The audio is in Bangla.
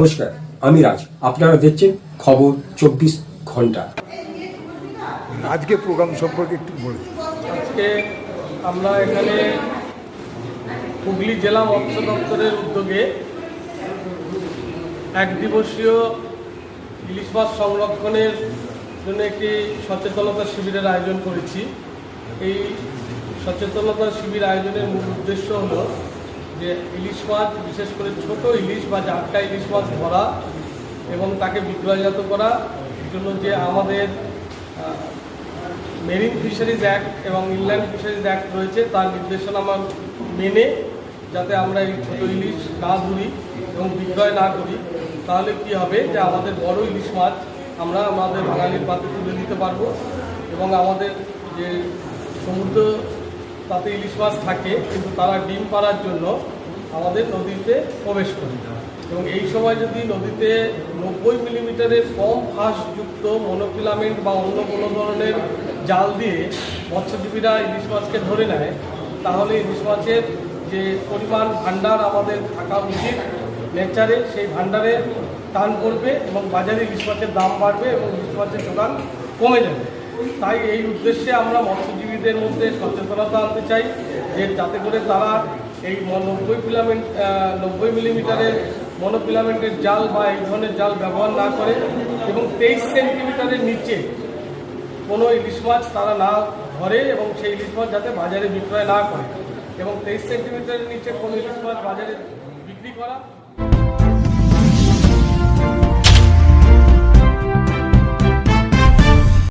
নমস্কার আমি রাজ। আপনারা দেখছেন খবর চব্বিশ ঘণ্টা। আজকে প্রোগ্রাম সম্পর্কে একটু বলুন। আজকে আমরা এখানে হুগলি জেলা মৎস্য দপ্তরের উদ্যোগে এক দিবসীয় ইলিশ মাছ সংরক্ষণের জন্য একটি সচেতনতা শিবিরের আয়োজন করেছি। এই সচেতনতা শিবির আয়োজনের মূল উদ্দেশ্য হলো যে ইলিশ মাছ, বিশেষ করে ছোট ইলিশ বা জাটকা ইলিশ মাছ ধরা এবং তাকে বিক্রয়জাত করা জন্য যে আমাদের মেরিন ফিশারিজ অ্যাক্ট এবং ইনল্যান্ড ফিশারিজ অ্যাক্ট রয়েছে, তার নির্দেশনা আমার মেনে যাতে আমরা এই ছোটো ইলিশ না ধরি এবং বিক্রয় না করি, তাহলে কি হবে যে আমাদের বড় ইলিশ মাছ আমরা আমাদের বাঙালির পাতে তুলে দিতে পারব এবং আমাদের যে সমুদ্র তাতে ইলিশ মাছ থাকে, কিন্তু তারা ডিম পাড়ার জন্য আমাদের নদীতে প্রবেশ করে। এবং এই সময় যদি নদীতে নব্বই মিলিমিটারের কম ফাঁসযুক্ত মনোফিলামেন্ট বা অন্য কোনো ধরনের জাল দিয়ে মৎস্যজীবীরা ইলিশ মাছকে ধরে নেয়, তাহলে ইলিশ মাছের যে পরিমাণ ভাণ্ডার আমাদের থাকা উচিত নেচারে, সেই ভাণ্ডারে টান পড়বে এবং বাজারে ইলিশ মাছের দাম বাড়বে এবং ইলিশ মাছের যোগান কমে যাবে। তাই এই উদ্দেশ্যে আমরা মৎস্যজীবীদের মধ্যে সচেতনতা আনতে চাই যে যাতে করে তারা এই নব্বই ফিলামেন্ট নব্বই মিলিমিটারের মনোফিলামেন্টের জাল বা এই ধরনের জাল ব্যবহার না করে এবং তেইশ সেন্টিমিটারের নিচে কোনো ইলিশ মাছ তারা না ধরে এবং সেই ইলিশ মাছ যাতে বাজারে বিক্রয় না করে এবং তেইশ সেন্টিমিটারের নিচে কোনো ইলিশ মাছ বাজারে বিক্রি করা